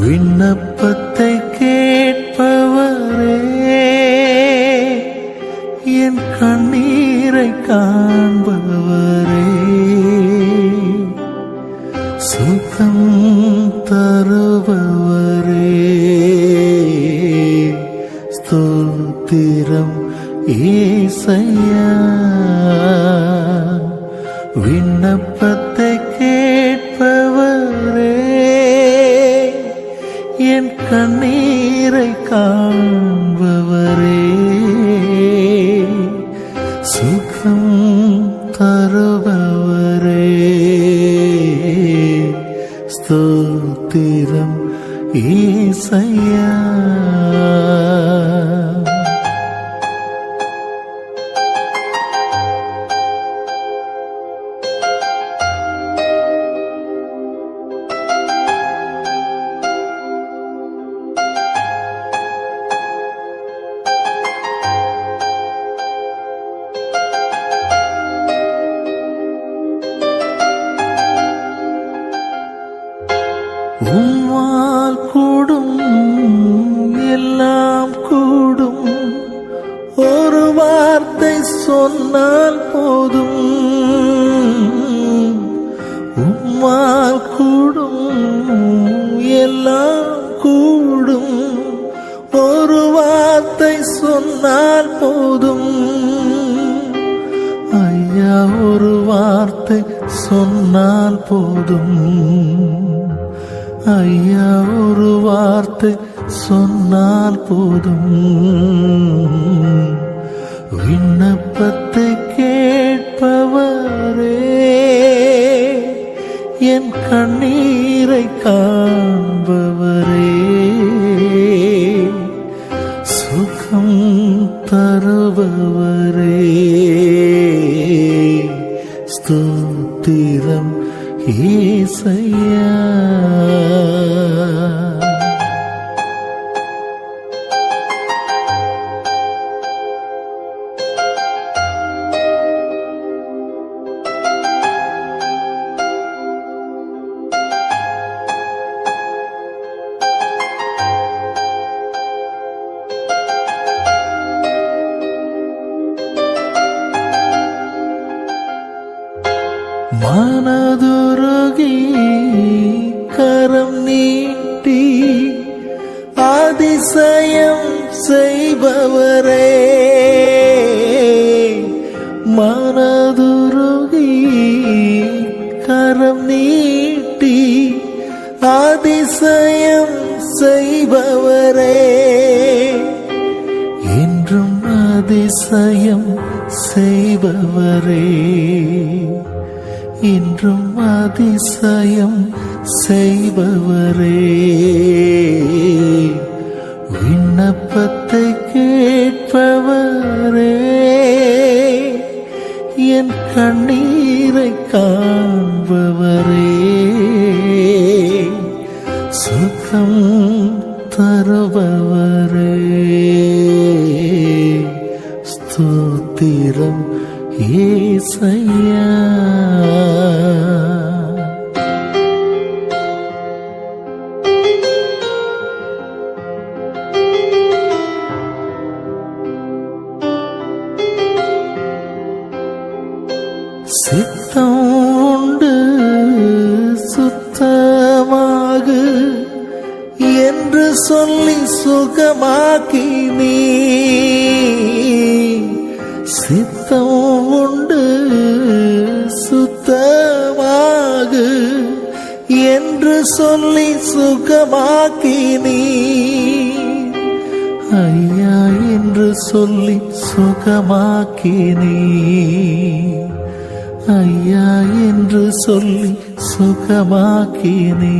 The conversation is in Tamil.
விண்ணப்பத்தை கேட்பவரே என் கண்ணீரை காண்பவரே. சுத்தம் தருபவரே ஸ்தோத்திரம் ஏசையா. விண்ணப்பத்தை கண்ணீரை காண்பவரே. சுகம் தருபவரே. ஸ்தோத்திரம் ஈசையா உம்மால் கூடும் எல்லாம் கூடும். ஒரு வார்த்தை சொன்னால் போதும். ஐயா ஒரு வார்த்தை சொன்னால் போதும். ஐயா ஒரு வார்த்தை சொன்னால் போதும். விண்ணப்பத்தை என் கண்ணீரை காண்பவரே. சுகம் தருபவரே. ஸ்தோத்திரம் ஈசையா மனதுருகி கரம் நீட்டி அதிசயம் செய்பவரே. மனதுருகி கரம் நீட்டி அதிசயம் செய்பவரே. என்றும் அதிசயம் செய்பவரே. இன்றும் அதிசயம் செய்பவரே. விண்ணப்பத்தை கேட்பவரே. என் கண்ணீரை காண்பவரே. சுகம் தருபவரே. ஸ்தோத்திரம் ஏசையா. சித்தம் உண்டு சுத்தமாகு என்று சொல்லி சுகமாக்கி நீ. சித்தம் உண்டு சுத்தமாக என்று சொல்லி சுகமாக்கி நீ. ஐயா என்று சொல்லி சுகமாக்கினே ஐயா என்று சொல்லி சுகமாக்கினே